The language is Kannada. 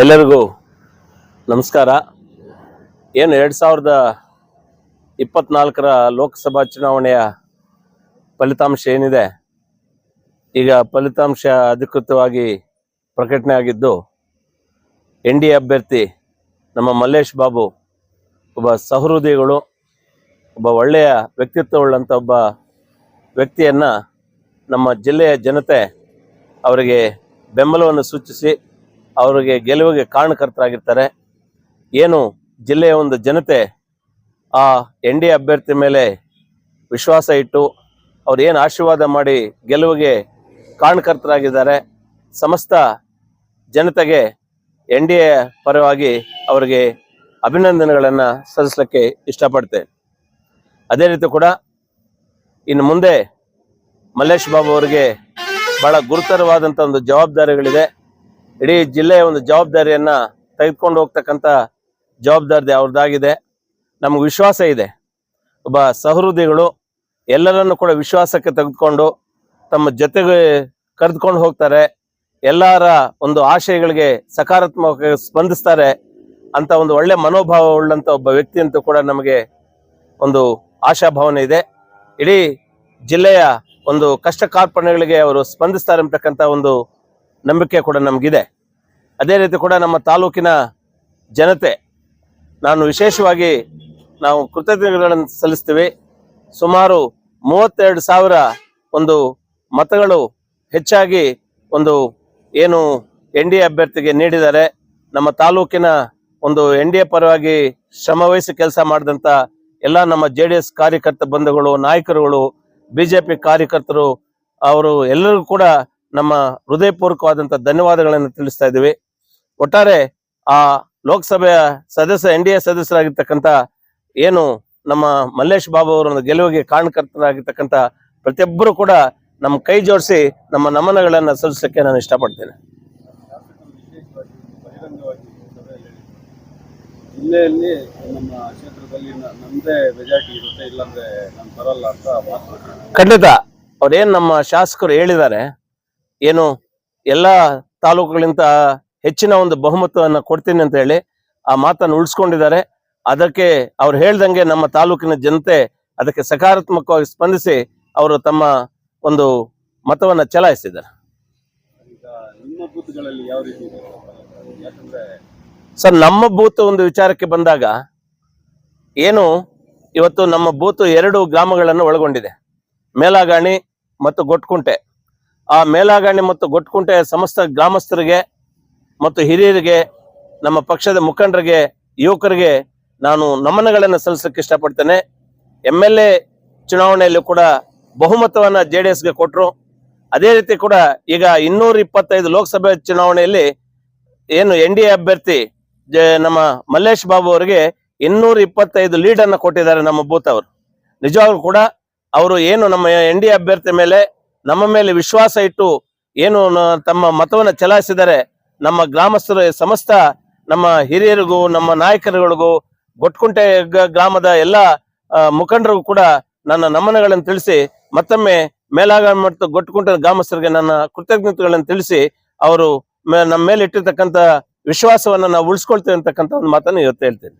ಎಲ್ಲರಿಗೂ ನಮಸ್ಕಾರ. ಏನು ಎರಡು ಸಾವಿರದ ಇಪ್ಪತ್ನಾಲ್ಕರ ಲೋಕಸಭಾ ಚುನಾವಣೆಯ ಫಲಿತಾಂಶ ಏನಿದೆ? ಈಗ ಫಲಿತಾಂಶ ಅಧಿಕೃತವಾಗಿ ಪ್ರಕಟಣೆ ಆಗಿದ್ದು, ಎನ್ ಡಿ ಅಭ್ಯರ್ಥಿ ನಮ್ಮ ಮಲ್ಲೇಶ್ ಬಾಬು ಒಬ್ಬ ಸಹೃದಯಗಳು, ಒಬ್ಬ ಒಳ್ಳೆಯ ವ್ಯಕ್ತಿತ್ವವುಳ್ಳಂಥ ಒಬ್ಬ ವ್ಯಕ್ತಿಯನ್ನು ನಮ್ಮ ಜಿಲ್ಲೆಯ ಜನತೆ ಅವರಿಗೆ ಬೆಂಬಲವನ್ನು ಸೂಚಿಸಿ ಅವರಿಗೆ ಗೆಲುವಿಗೆ ಕಾರಣಕರ್ತರಾಗಿರ್ತಾರೆ. ಏನು ಜಿಲ್ಲೆಯ ಒಂದು ಜನತೆ ಆ ಎನ್ ಡಿ ಅಭ್ಯರ್ಥಿ ಮೇಲೆ ವಿಶ್ವಾಸ ಇಟ್ಟು ಅವ್ರು ಏನು ಆಶೀರ್ವಾದ ಮಾಡಿ ಗೆಲುವಿಗೆ ಕಾರಣಕರ್ತರಾಗಿದ್ದಾರೆ. ಸಮಸ್ತ ಜನತೆಗೆ ಎನ್ ಡಿ ಎ ಪರವಾಗಿ ಅವರಿಗೆ ಅಭಿನಂದನೆಗಳನ್ನು ಸಲ್ಲಿಸಲಿಕ್ಕೆ ಇಷ್ಟಪಡ್ತೇನೆ. ಅದೇ ರೀತಿ ಕೂಡ ಇನ್ನು ಮುಂದೆ ಮಲ್ಲೇಶ್ ಬಾಬು ಅವರಿಗೆ ಬಹಳ ಗುರುತರವಾದಂಥ ಒಂದು ಜವಾಬ್ದಾರಿಗಳಿದೆ. ಇಡೀ ಜಿಲ್ಲೆಯ ಒಂದು ಜವಾಬ್ದಾರಿಯನ್ನ ತೆಗೆದುಕೊಂಡು ಹೋಗ್ತಕ್ಕಂಥ ಜವಾಬ್ದಾರಿ ಅವ್ರದ್ದಾಗಿದೆ. ನಮ್ಗೆ ವಿಶ್ವಾಸ ಇದೆ. ಒಬ್ಬ ಸಹೃದಯಗಳು ಎಲ್ಲರನ್ನು ಕೂಡ ವಿಶ್ವಾಸಕ್ಕೆ ತೆಗೆದುಕೊಂಡು ತಮ್ಮ ಜೊತೆಗೆ ಕರೆದುಕೊಂಡು ಹೋಗ್ತಾರೆ. ಎಲ್ಲರ ಒಂದು ಆಶಯಗಳಿಗೆ ಸಕಾರಾತ್ಮಕ ಸ್ಪಂದಿಸ್ತಾರೆ ಅಂತ ಒಂದು ಒಳ್ಳೆ ಮನೋಭಾವ ಉಳ್ಳಂತ ಒಬ್ಬ ವ್ಯಕ್ತಿ ಅಂತೂ ಕೂಡ ನಮಗೆ ಒಂದು ಆಶಾಭಾವನೆ ಇದೆ. ಇಡೀ ಜಿಲ್ಲೆಯ ಒಂದು ಕಷ್ಟ ಕಾರ್ಪಣ್ಯಗಳಿಗೆ ಅವರು ಸ್ಪಂದಿಸ್ತಾರೆ ಅಂತಕ್ಕಂಥ ಒಂದು ನಂಬಿಕೆ ಕೂಡ ನಮಗಿದೆ. ಅದೇ ರೀತಿ ಕೂಡ ನಮ್ಮ ತಾಲೂಕಿನ ಜನತೆ, ನಾನು ವಿಶೇಷವಾಗಿ ನಾವು ಕೃತಜ್ಞತೆಗಳನ್ನು ಸಲ್ಲಿಸ್ತೀವಿ. ಸುಮಾರು ಮೂವತ್ತೆರಡು ಸಾವಿರ ಒಂದು ಮತಗಳು ಹೆಚ್ಚಾಗಿ ಒಂದು ಏನು ಎನ್ ಡಿ ಅಭ್ಯರ್ಥಿಗೆ ನೀಡಿದ್ದಾರೆ. ನಮ್ಮ ತಾಲೂಕಿನ ಒಂದು ಎನ್ ಡಿ ಎ ಪರವಾಗಿ ಶ್ರಮವಹಿಸಿ ಕೆಲಸ ಮಾಡಿದಂಥ ಎಲ್ಲ ನಮ್ಮ ಜೆ ಡಿ ಎಸ್ ಕಾರ್ಯಕರ್ತ ಬಂಧುಗಳು, ನಾಯಕರುಗಳು, ಬಿ ಜೆ ಪಿ ಕಾರ್ಯಕರ್ತರು, ಅವರು ಎಲ್ಲರಿಗೂ ಕೂಡ ನಮ್ಮ ಹೃದಯಪೂರ್ವಕವಾದಂಥ ಧನ್ಯವಾದಗಳನ್ನು ತಿಳಿಸ್ತಾ ಇದ್ದೀವಿ. ಒಟ್ಟಾರೆ ಆ ಲೋಕಸಭೆಯ ಸದಸ್ಯ ಎನ್ ಡಿ ಎ ಸದಸ್ಯರಾಗಿರ್ತಕ್ಕಂಥ ಏನು ನಮ್ಮ ಮಲ್ಲೇಶ್ ಬಾಬು ಅವರ ಗೆಲುವಿಗೆ ಕಾರಣಕರ್ತರಾಗಿರ್ತಕ್ಕಂಥ ಪ್ರತಿಯೊಬ್ಬರು ಕೂಡ ನಮ್ಮ ಕೈ ಜೋಡಿಸಿ ನಮ್ಮ ನಮನಗಳನ್ನು ಸಲ್ಲಿಸೋಕ್ಕೆ ನಾನು ಇಷ್ಟಪಡ್ತೇನೆ. ಜಿಲ್ಲೆಯಲ್ಲಿ ನಮ್ಮ ಕ್ಷೇತ್ರದಲ್ಲಿ ನಮ್ಮದೇ ಮೆಜಾರಿಟಿ ಇರುತ್ತೆ ಇಲ್ಲಾಂದ್ರೆ ನಾನು ಬರಲ್ಲ ಅಂತ ಖಂಡಿತ. ಅವ್ರೇನ್ ನಮ್ಮ ಶಾಸಕರು ಹೇಳಿದ್ದಾರೆ ಏನು ಎಲ್ಲ ತಾಲೂಕುಗಳಿಂದ ಹೆಚ್ಚಿನ ಒಂದು ಬಹುಮತವನ್ನು ಕೊಡ್ತೀನಿ ಅಂತ ಹೇಳಿ ಆ ಮಾತನ್ನು ಉಳಿಸ್ಕೊಂಡಿದ್ದಾರೆ. ಅದಕ್ಕೆ ಅವ್ರು ಹೇಳ್ದಂಗೆ ನಮ್ಮ ತಾಲೂಕಿನ ಜನತೆ ಅದಕ್ಕೆ ಸಕಾರಾತ್ಮಕವಾಗಿ ಸ್ಪಂದಿಸಿ ಅವರು ತಮ್ಮ ಒಂದು ಮತವನ್ನು ಚಲಾಯಿಸಿದ್ದಾರೆ. ಸರ್ ನಮ್ಮ ಬೂತ್ ಒಂದು ವಿಚಾರಕ್ಕೆ ಬಂದಾಗ ಏನು ಇವತ್ತು ನಮ್ಮ ಬೂತ್ ಎರಡು ಗ್ರಾಮಗಳನ್ನು ಒಳಗೊಂಡಿದೆ. ಮೇಲಾಗಾಣಿ ಮತ್ತು ಗೊಟ್ಕುಂಟೆ. ಆ ಮೇಲಾಗಣೆ ಮತ್ತು ಗೊಟ್ಕುಂಟೆ ಸಮಸ್ತ ಗ್ರಾಮಸ್ಥರಿಗೆ ಮತ್ತು ಹಿರಿಯರಿಗೆ, ನಮ್ಮ ಪಕ್ಷದ ಮುಖಂಡರಿಗೆ, ಯುವಕರಿಗೆ ನಾನು ನಮನಗಳನ್ನು ಸಲ್ಲಿಸಕ್ಕೆ ಇಷ್ಟಪಡ್ತೇನೆ. ಎಂ ಎಲ್ ಎ ಚುನಾವಣೆಯಲ್ಲಿ ಕೂಡ ಬಹುಮತವನ್ನು ಜೆ ಡಿ ಎಸ್ಗೆ ಕೊಟ್ಟರು ಅದೇ ರೀತಿ ಕೂಡ ಈಗ ಇನ್ನೂರ ಇಪ್ಪತ್ತೈದು ಲೋಕಸಭೆ ಚುನಾವಣೆಯಲ್ಲಿ ಏನು ಎನ್ ಡಿ ಎ ಅಭ್ಯರ್ಥಿ ನಮ್ಮ ಮಲ್ಲೇಶ್ ಬಾಬು ಅವರಿಗೆ ಇನ್ನೂರ ಇಪ್ಪತ್ತೈದು ಲೀಡನ್ನು ಕೊಟ್ಟಿದ್ದಾರೆ ನಮ್ಮ ಬೂತ್ ಅವರು. ನಿಜವಾಗ್ಲೂ ಕೂಡ ಅವರು ಏನು ನಮ್ಮ ಎನ್ ಡಿ ಎ ಅಭ್ಯರ್ಥಿ ಮೇಲೆ ನಮ್ಮ ಮೇಲೆ ವಿಶ್ವಾಸ ಇಟ್ಟು ಏನು ತಮ್ಮ ಮತವನ್ನ ಚಲಾಯಿಸಿದರೆ ನಮ್ಮ ಗ್ರಾಮಸ್ಥರ ಸಮಸ್ತ ನಮ್ಮ ಹಿರಿಯರಿಗೂ, ನಮ್ಮ ನಾಯಕರುಗಳಿಗೂ ಗೊಟ್ಕುಂಟೆ ಗ್ರಾಮದ ಎಲ್ಲ ಮುಖಂಡರಿಗೂ ಕೂಡ ನನ್ನ ನಮನಗಳನ್ನು ತಿಳಿಸಿ, ಮತ್ತೊಮ್ಮೆ ಮೇಲಾಗ ಮತ್ತು ಗೊಟ್ಟುಕುಂಟೆ ಗ್ರಾಮಸ್ಥರಿಗೆ ನನ್ನ ಕೃತಜ್ಞತೆಗಳನ್ನು ತಿಳಿಸಿ, ಅವರು ನಮ್ಮ ಮೇಲೆ ಇಟ್ಟಿರ್ತಕ್ಕಂಥ ವಿಶ್ವಾಸವನ್ನ ನಾವು ಉಳಿಸ್ಕೊಳ್ತೇವೆ ಅಂತಕ್ಕಂಥ ಒಂದು ಮಾತನ್ನು ಇವತ್ತು ಹೇಳ್ತೇನೆ.